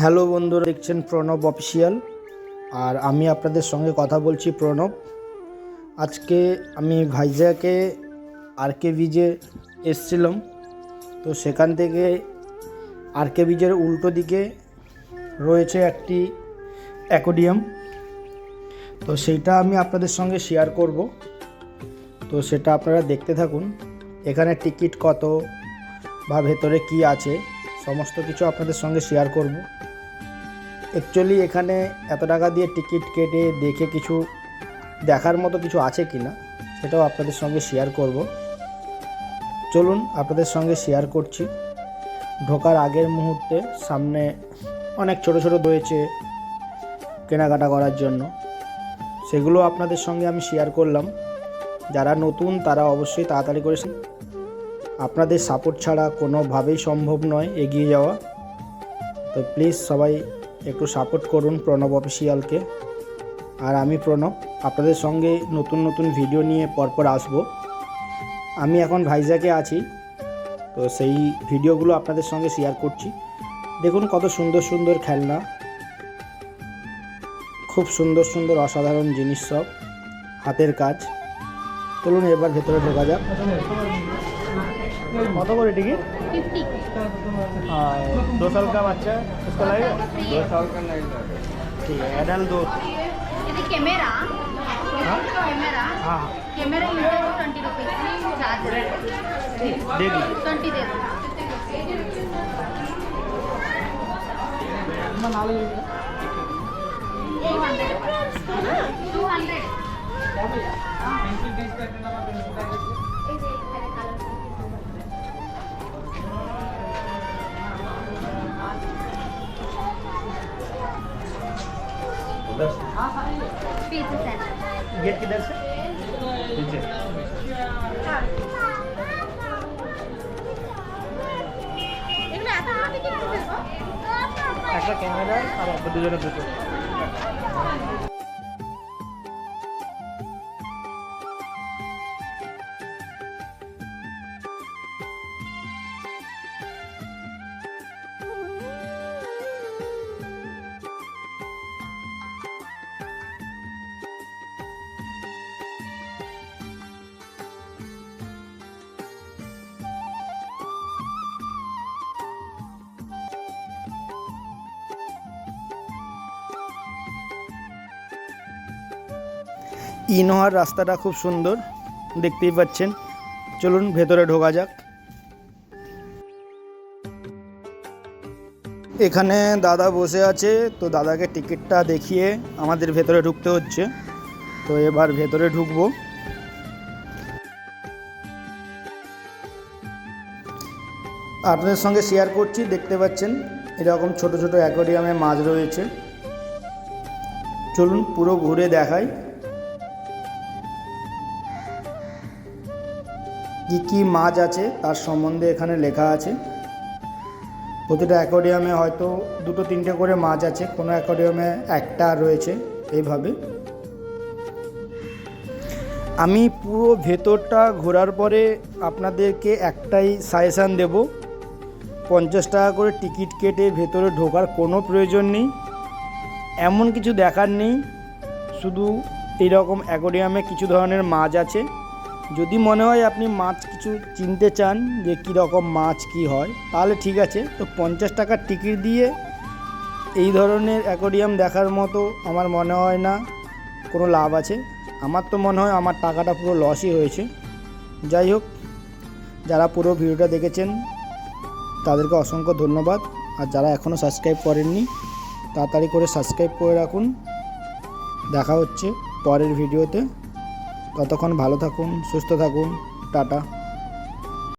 Hello বন্ধুরা, দেখছেন Pranab official. আর আমি আপনাদের সঙ্গে কথা বলছি প্রণব। আজকে আমি ভাইজাকে আর কে বিজে এসছিলাম। তো সেখান থেকে আর কে বিজের উল্টো দিকে রয়েছে একটি অ্যাকোডিয়াম। তো সেইটা আমি আপনাদের সঙ্গে শেয়ার করব। তো সেটা আপনারা দেখতে থাকুন। এখানে টিকিট কত বা ভেতরে কি আছে, সমস্ত কিছু আপনাদের সঙ্গে শেয়ার করব। অ্যাকচুয়ালি এখানে এত টাকা দিয়ে টিকিট কেটে দেখে কিছু দেখার মতো কিছু আছে কি না সেটাও আপনাদের সঙ্গে শেয়ার করব। চলুন আপনাদের সঙ্গে শেয়ার করছি। ঢোকার আগের মুহূর্তে সামনে অনেক ছোট ছোট রয়েছে কেনাকাটা করার জন্য। সেগুলো আপনাদের সঙ্গে আমি শেয়ার করলাম। যারা নতুন, তারা অবশ্যই তাড়াতাড়ি করেছেন আপনাদের সাপোর্ট ছাড়া কোনোভাবেই সম্ভব নয় এগিয়ে যাওয়া। তো প্লিজ সবাই একটু সাপোর্ট করুন প্রণব অফিসিয়ালকে আর আমি প্রণব, আপনাদের সঙ্গে নতুন নতুন ভিডিও নিয়ে পরপর আসব। আমি এখন ভাইজাকে আছি, তো সেই ভিডিওগুলো আপনাদের সঙ্গে শেয়ার করছি। দেখুন কত সুন্দর সুন্দর খেলনা। খুব সুন্দর সুন্দর অসাধারণ জিনিস সব, হাতের কাজ। চলুন এবার ভেতরে ঢোকা যাক। কত করে টিকিট हाँ, दो साल का बच्चा उसको लगेगा दो साल का लगेगा ठीक है एडल दो। कैमरा कैमरा हाँ? कैमरा ट्वेंटी रुपीज़ दे दी ट्वेंटी दे दो। टू हंड्रेड उधर पीछे से गेट किधर से একটা ক্যামেরা আর দুজনে দুটো ইনোয়ার রাস্তাটা খুব সুন্দর, দেখতেই পাচ্ছেন। চলুন ভেতরে ঢোকা যাক। এখানে দাদা বসে আছে, তো দাদাকে টিকিটটা দেখিয়ে আমাদের ভেতরে ঢুকতে হচ্ছে। তো এবার ভেতরে ঢুকবো। আপনাদের সঙ্গে শেয়ার করছি, দেখতে পাচ্ছেন, এরকম ছোট ছোট অ্যাকোরিয়ামে মাছ রয়েছে। চলুন পুরো ঘুরে দেখাই। কী কী মাছ আছে তার সম্বন্ধে এখানে লেখা আছে। প্রতিটা অ্যাকোরিয়ামে হয়তো দুটো তিনটে করে মাছ আছে, কোনো অ্যাকোরিয়ামে একটা রয়েছে এইভাবে। আমি পুরো ভেতরটা ঘোরার পরে আপনাদেরকে একটাই সাজেশান দেব। পঞ্চাশ টাকা করে টিকিট কেটে ভেতরে ঢোকার কোনো প্রয়োজন নেই। এমন কিছু দেখার নেই। শুধু এইরকম অ্যাকোরিয়ামে কিছু ধরনের মাছ আছে। যদি মনে হয় আপনি মাছ কিছু চিনতে চান যে কী রকম মাছ কি হয়, তাহলে ঠিক আছে। তো পঞ্চাশ টাকার টিকিট দিয়ে এই ধরনের অ্যাকোরিয়াম দেখার মতো আমার মনে হয় না কোনো লাভ আছে। আমার তো মনে হয় আমার টাকাটা পুরো লসই হয়েছে। যাই হোক, যারা পুরো ভিডিওটা দেখেছেন, তাদেরকে অসংখ্য ধন্যবাদ। আর যারা এখনও সাবস্ক্রাইব করেননি, তাড়াতাড়ি করে সাবস্ক্রাইব করে রাখুন। দেখা হচ্ছে পরের ভিডিওতে। ততক্ষণ ভালো থাকুন সুস্থ থাকুন টাটা।